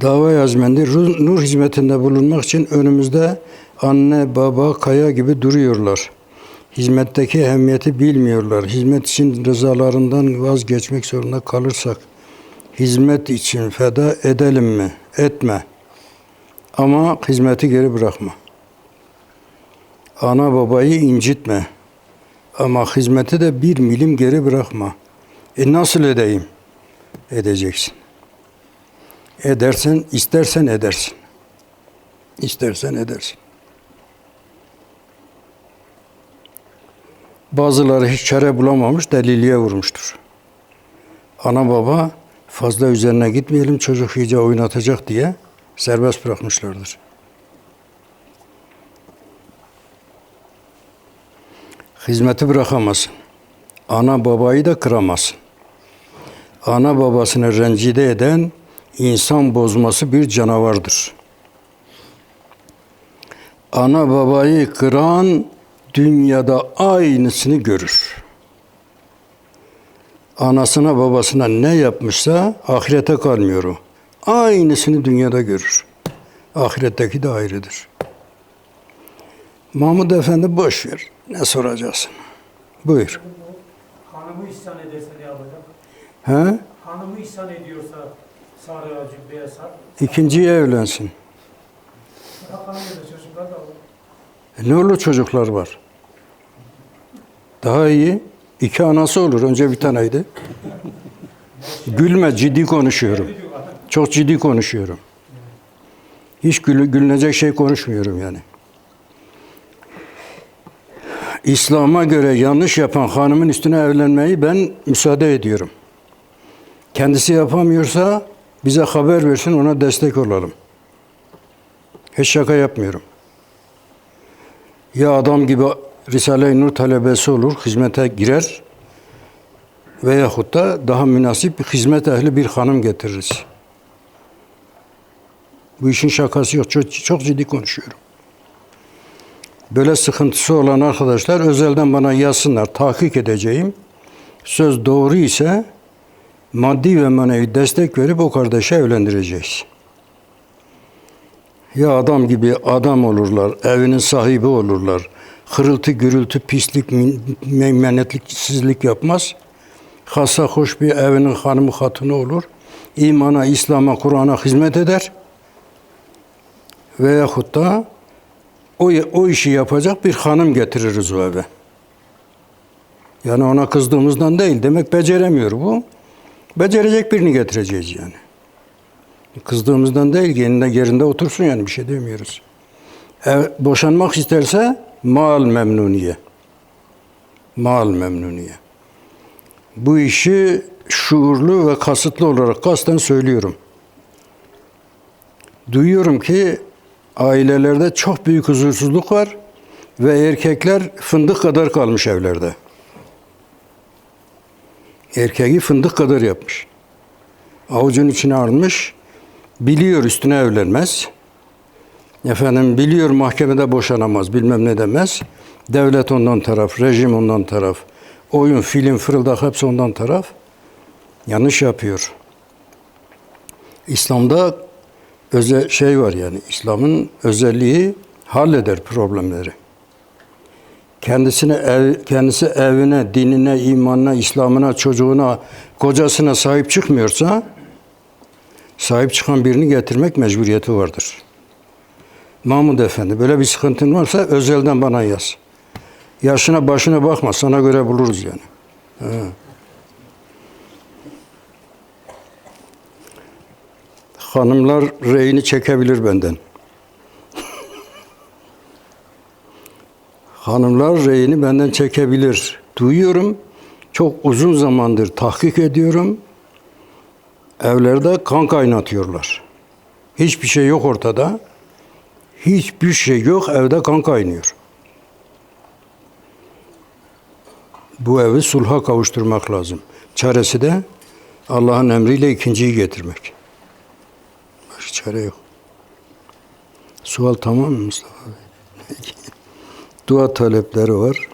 Dava yazmendi. Nur hizmetinde bulunmak için önümüzde anne, baba, kaya gibi duruyorlar. Hizmetteki ehemmiyeti bilmiyorlar. Hizmet için rızalarından vazgeçmek zorunda kalırsak, hizmet için feda edelim mi? Etme. Ama hizmeti geri bırakma. Ana babayı incitme. Ama hizmeti de bir milim geri bırakma. E nasıl edeyim? Edeceksin. Edersen, istersen edersin. İstersen edersin. Bazıları hiç çare bulamamış, deliliğe vurmuştur. Ana baba fazla üzerine gitmeyelim çocuk iyice oynatacak diye serbest bırakmışlardır. Hizmeti bırakamazsın. Ana babayı da kıramazsın. Ana babasını rencide eden insan bozması bir canavardır. Ana babayı kıran dünyada aynısını görür. Anasına babasına ne yapmışsa ahirete kalmıyor o. Aynısını dünyada görür. Ahiretteki de ayrıdır. Mahmud Efendi boş ver. Ne soracaksın? Buyur. Hanımı ihsan ederse ne yapacak? He? Hanımı ihsan ediyorsa İkinciye evlensin. E ne olur çocuklar var. Daha iyi. İki anası olur. Önce bir taneydi. Gülme, ciddi konuşuyorum. Çok ciddi konuşuyorum. Hiç gül, gülünecek şey konuşmuyorum yani. İslam'a göre yanlış yapan hanımın üstüne evlenmeyi ben müsaade ediyorum. Kendisi yapamıyorsa bize haber versin, ona destek olalım. Hiç şaka yapmıyorum. Ya adam gibi Risale-i Nur talebesi olur, hizmete girer veyahut da daha münasip bir hizmet ehli bir hanım getiririz. Bu işin şakası yok. Çok, çok ciddi konuşuyorum. Böyle sıkıntısı olan arkadaşlar özelden bana yazsınlar. Tahkik edeceğim. Söz doğru ise maddi ve manevi destek verip o kardeşe evlendireceğiz. Ya adam gibi adam olurlar, evinin sahibi olurlar. Hırıltı, gürültü, pislik, meymenetliksizlik yapmaz. Hassa hoş bir evinin hanımı hatunu olur. İmana, İslam'a, Kur'an'a hizmet eder. Veyahut da o, o işi yapacak bir hanım getiririz o eve. Yani ona kızdığımızdan değil. Demek beceremiyor bu. Becerecek birini getireceğiz yani. Kızdığımızdan değil, yerinde, yerinde otursun yani bir şey demiyoruz. Ev, boşanmak isterse mal memnuniye. Mal memnuniye. Bu işi şuurlu ve kasıtlı olarak kasten söylüyorum. Duyuyorum ki ailelerde çok büyük huzursuzluk var ve erkekler fındık kadar kalmış evlerde. Erkeği fındık kadar yapmış. Avucun içine almış, biliyor üstüne evlenmez. Efendim biliyor mahkemede boşanamaz, bilmem ne demez. Devlet ondan taraf, rejim ondan taraf. Oyun, film, fırıldak hepsi ondan taraf. Yanlış yapıyor. İslam'da özel şey var yani. İslam'ın özelliği halleder problemleri. Kendisine ev, kendisi evine, dinine, imanına, İslam'ına, çocuğuna, kocasına sahip çıkmıyorsa sahip çıkan birini getirmek mecburiyeti vardır. Mahmud Efendi böyle bir sıkıntın varsa özelden bana yaz. Yaşına başına bakma sana göre buluruz yani. Ha. Hanımlar reyini çekebilir benden. Hanımlar reyini benden çekebilir. Duyuyorum. Çok uzun zamandır tahkik ediyorum. Evlerde kan kaynatıyorlar. Hiçbir şey yok ortada. Hiçbir şey yok, evde kan kaynıyor. Bu evi sulha kavuşturmak lazım. Çaresi de Allah'ın emriyle ikinciyi getirmek. Başka çare yok. Sual tamam mı Mustafa Bey? Dua talepleri var.